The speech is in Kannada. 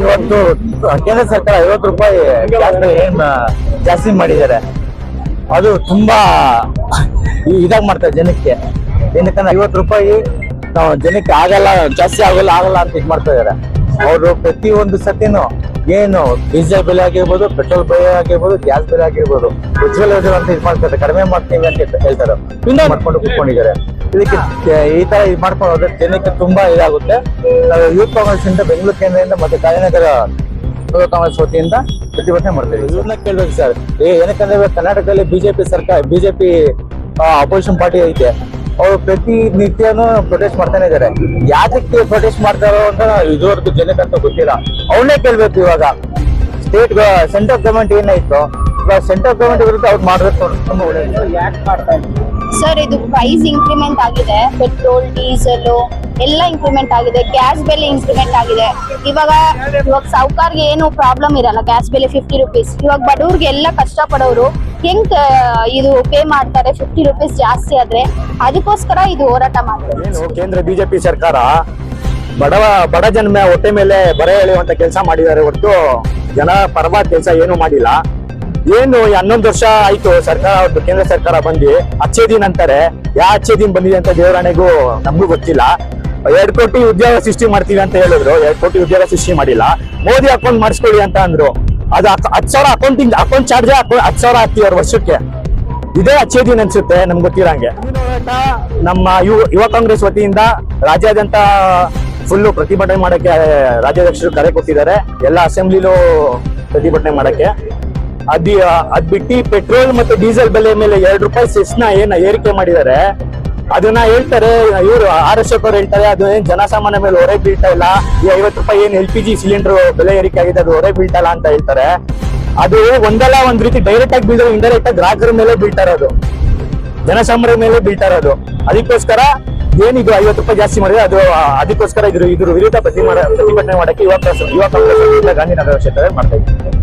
ಇವತ್ತು ಕೇಂದ್ರ ಸರ್ಕಾರ ಐವತ್ತು ರೂಪಾಯಿ ಏನ್ ಜಾಸ್ತಿ ಮಾಡಿದ್ದಾರೆ. ಅದು ತುಂಬಾ ಇದಾಗ ಇದಾಗ್ ಮಾಡ್ತಾರೆ ಜನಕ್ಕೆ. ಏನಕ್ಕಂದ್ರೆ ಐವತ್ತು ರೂಪಾಯಿ ನಾವು ಜನಕ್ಕೆ ಆಗಲ್ಲ, ಜಾಸ್ತಿ ಆಗಲ್ಲ ಆಗಲ್ಲ ಅಂತ ಇದು ಮಾಡ್ತಾ ಇದಾರೆ. ಅವರು ಪ್ರತಿ ಒಂದು ಸತಿನೂ ಏನು ಡೀಸೆಲ್ ಬೆಲೆ ಆಗಿರ್ಬೋದು, ಪೆಟ್ರೋಲ್ ಬೆಲೆ ಆಗಿರ್ಬೋದು, ಗ್ಯಾಸ್ ಬೆಲೆ ಆಗಿರ್ಬೋದು, ಉಜ್ವಲ ಯೋಜನೆ ಅಂತ ಇದು ಮಾಡ್ತಾರೆ ಕಡಿಮೆ ಮಾಡ್ತೀವಿ ಅಂತ ಹೇಳ್ತಾರೆ ಮಾಡ್ಕೊಂಡು ಕುತ್ಕೊಂಡಿದ್ದಾರೆ. ಇದಕ್ಕೆ ಈ ತರ ಇದು ಮಾಡ್ಕೊಂಡು ಹೋದ್ರೆ ಜನಕ್ಕೆ ತುಂಬಾ ಇದಾಗುತ್ತೆ. ನಾವು ಯೂತ್ ಕಾಂಗ್ರೆಸ್ ಇಂದ ಬೆಂಗಳೂರು ಕೇಂದ್ರದಿಂದ ಮತ್ತೆ ಕಾಳಿನಗರ ಯುವ ಕಾಂಗ್ರೆಸ್ ವತಿಯಿಂದ ಪ್ರತಿಭಟನೆ ಮಾಡ್ತೇವೆ. ಇವ್ರನ್ನ ಕೇಳ್ಬೇಕು ಸರ್. ಏನಕ್ಕಂದ್ರೆ ಕರ್ನಾಟಕದಲ್ಲಿ ಬಿಜೆಪಿ ಸರ್ಕಾರ, ಬಿಜೆಪಿ ಅಪೋಸಿಷನ್ ಪಾರ್ಟಿ ಐತೆ. ಅವರು ಪ್ರತಿ ನಿತ್ಯನೂ ಪ್ರೊಟೆಸ್ಟ್ ಮಾಡ್ತಾನೆ ಇದ್ದಾರೆ ಯಾತಕ್ಕೆ ಪ್ರೊಟೆಸ್ಟ್ ಮಾಡ್ತಾರೋ ಅಂತ ಇದುವರೆಗೂ ಜನಕ್ಕಂತ ಗೊತ್ತಿಲ್ಲ. ಅವನ್ನೇ ಕೇಳ್ಬೇಕು ಇವಾಗ. ಸ್ಟೇಟ್ ಸೆಂಟ್ರಲ್ ಗವರ್ಮೆಂಟ್ ಏನಾಯ್ತು ಸೆಂಟ್ರಲ್ ಗವರ್ಮೆಂಟ್ ವಿರುದ್ಧ ಅವ್ರು ಮಾಡಬೇಕು ತುಂಬಾ ಒಳ್ಳೇದು. ಯಾಕೆ ಮಾಡ್ತಾ ಇಲ್ಲ? ಸರ್ ಇದು ಪ್ರೈಸ್ ಇನ್ಕ್ರಿಮೆಂಟ್ ಆಗಿದೆ ಪೆಟ್ರೋಲ್ ಡೀಸೆಲ್ ಎಲ್ಲ ಇನ್ಕ್ರಿಮೆಂಟ್ ಆಗಿದೆ ಗ್ಯಾಸ್ ಬೆಲೆ ಇನ್ಕ್ರಿಮೆಂಟ್ ಆಗಿದೆ. ಇವಾಗ ಇವಾಗ ಸಾವುಕಾರ್ಗೆ ಏನು ಪ್ರಾಬ್ಲಮ್ ಇರಲ್ಲ ಗ್ಯಾಸ್ ಬೆಲೆ ಫಿಫ್ಟಿ ರುಪೀಸ್ ಇವಾಗ ಬಡವ್ರಿಗೆ ಎಲ್ಲ ಕಷ್ಟ ಪಡೋರು ಹೆಂಗ್ ಇದು ಪೇ ಮಾಡ್ತಾರೆ ಫಿಫ್ಟಿ ರುಪೀಸ್ ಜಾಸ್ತಿ ಆದ್ರೆ ಅದಕ್ಕೋಸ್ಕರ ಇದು ಹೋರಾಟ ಮಾಡ್ತಾರೆ. ಏನು ಕೇಂದ್ರ ಬಿಜೆಪಿ ಸರ್ಕಾರ ಬಡವ ಬಡ ಜನ ಹೊಟ್ಟೆ ಮೇಲೆ ಬರೆ ಎಳೆಯುವಂತ ಕೆಲಸ ಮಾಡಿದ್ದಾರೆ ಹೊರತು ಜನ ಪರವಾಗಿ ಕೆಲಸ ಏನು ಮಾಡಿಲ್ಲ. ಏನು ಹನ್ನೊಂದು ವರ್ಷ ಆಯ್ತು, ಸರ್ಕಾರ ಕೇಂದ್ರ ಸರ್ಕಾರ ಬಂದು ಅಚ್ಚೇ ದಿನ ಅಂತಾರೆ. ಯಾವ ಅಚ್ಚೇ ದಿನ ಬಂದಿದೆ ಅಂತ ದೇವರಾಣೆಗೂ ನಮಗೂ ಗೊತ್ತಿಲ್ಲ. ಎರಡ್ ಕೋಟಿ ಉದ್ಯೋಗ ಸೃಷ್ಟಿ ಮಾಡ್ತೀವಿ ಅಂತ ಹೇಳಿದ್ರು. ಎರಡ್ ಕೋಟಿ ಉದ್ಯೋಗ ಸೃಷ್ಟಿ ಮಾಡಿಲ್ಲ. ಮೋದಿ ಅಕೌಂಟ್ ಮಾಡಿಸ್ಕೊಳ್ಳಿ ಅಂತ ಅಂದ್ರು. ಅದು ಹತ್ ಹತ್ತು ಸಾವಿರ ಅಕೌಂಟಿಂಗ್ ಅಕೌಂಟ್ ಚಾರ್ಜ್ ಹತ್ತು ಸಾವಿರ ಹಾಕ್ತಿವಿ ಅವ್ರ ವರ್ಷಕ್ಕೆ. ಇದೇ ಅಚ್ಚೇ ದಿನ ಅನ್ಸುತ್ತೆ, ನಮ್ಗೆ ಗೊತ್ತಿರಂಗೆ ನಮ್ಮ ಯುವ ಯುವ ಕಾಂಗ್ರೆಸ್ ವತಿಯಿಂದ ರಾಜ್ಯಾದ್ಯಂತ ಫುಲ್ಲು ಪ್ರತಿಭಟನೆ ಮಾಡಕ್ಕೆ ರಾಜ್ಯಾಧ್ಯಕ್ಷರು ಕರೆ ಕೊಟ್ಟಿದ್ದಾರೆ. ಎಲ್ಲ ಅಸೆಂಬ್ಲಿಲೂ ಪ್ರತಿಭಟನೆ ಮಾಡಕ್ಕೆ. ಅದ್ ಅದ್ ಬಿಟ್ಟು ಪೆಟ್ರೋಲ್ ಮತ್ತೆ ಡೀಸೆಲ್ ಬೆಲೆ ಮೇಲೆ ಎರಡು ರೂಪಾಯಿ ಸೆಸ್ನ ಏನ ಏರಿಕೆ ಮಾಡಿದ್ದಾರೆ ಅದನ್ನ ಹೇಳ್ತಾರೆ, ಇವರು ಆರ್ ಎಸ್ ಅವ್ರು ಹೇಳ್ತಾರೆ, ಅದು ಏನ್ ಜನಸಾಮಾನ್ಯ ಮೇಲೆ ಹೊರೆ ಬೀಳ್ತಾ ಇಲ್ಲ, ಈ ಐವತ್ತು ರೂಪಾಯಿ ಏನ್ ಎಲ್ ಪಿ ಜಿ ಸಿಲಿಂಡರ್ ಬೆಲೆ ಏರಿಕೆ ಆಗಿದೆ, ಅದು ಹೊರೆ ಬೀಳ್ತಾ ಇಲ್ಲ ಅಂತ ಹೇಳ್ತಾರೆ. ಅದು ಒಂದಲ್ಲ ಒಂದ್ ರೀತಿ ಡೈರೆಕ್ಟ್ ಆಗಿ ಬೀಳೋ ಇಂಡೈರೆಕ್ಟ್ ಆಗಿ ಗ್ರಾಹಕರ ಮೇಲೆ ಬೀಳ್ತಾ ಇರೋದು. ಜನಸಾಮಾನ್ಯ ಮೇಲೆ ಬೀಳ್ತಾ ಇರೋದು. ಅದಕ್ಕೋಸ್ಕರ ಏನಿದು ಐವತ್ತು ರೂಪಾಯಿ ಜಾಸ್ತಿ ಮಾಡಿದ್ರೆ ಅದು ಅದಕ್ಕೋಸ್ಕರ ಇದ್ರ ಇದ್ರ ವಿರುದ್ಧ ಪ್ರತಿಭಟನೆ ಮಾಡಕ್ಕೆ ಯುವ ಯುವ ಕಾಂಗ್ರೆಸ್ ಗಾಂಧಿನಗರ ಕ್ಷೇತ್ರದಲ್ಲಿ ಮಾಡ್ತಾ ಇದ್ದೀವಿ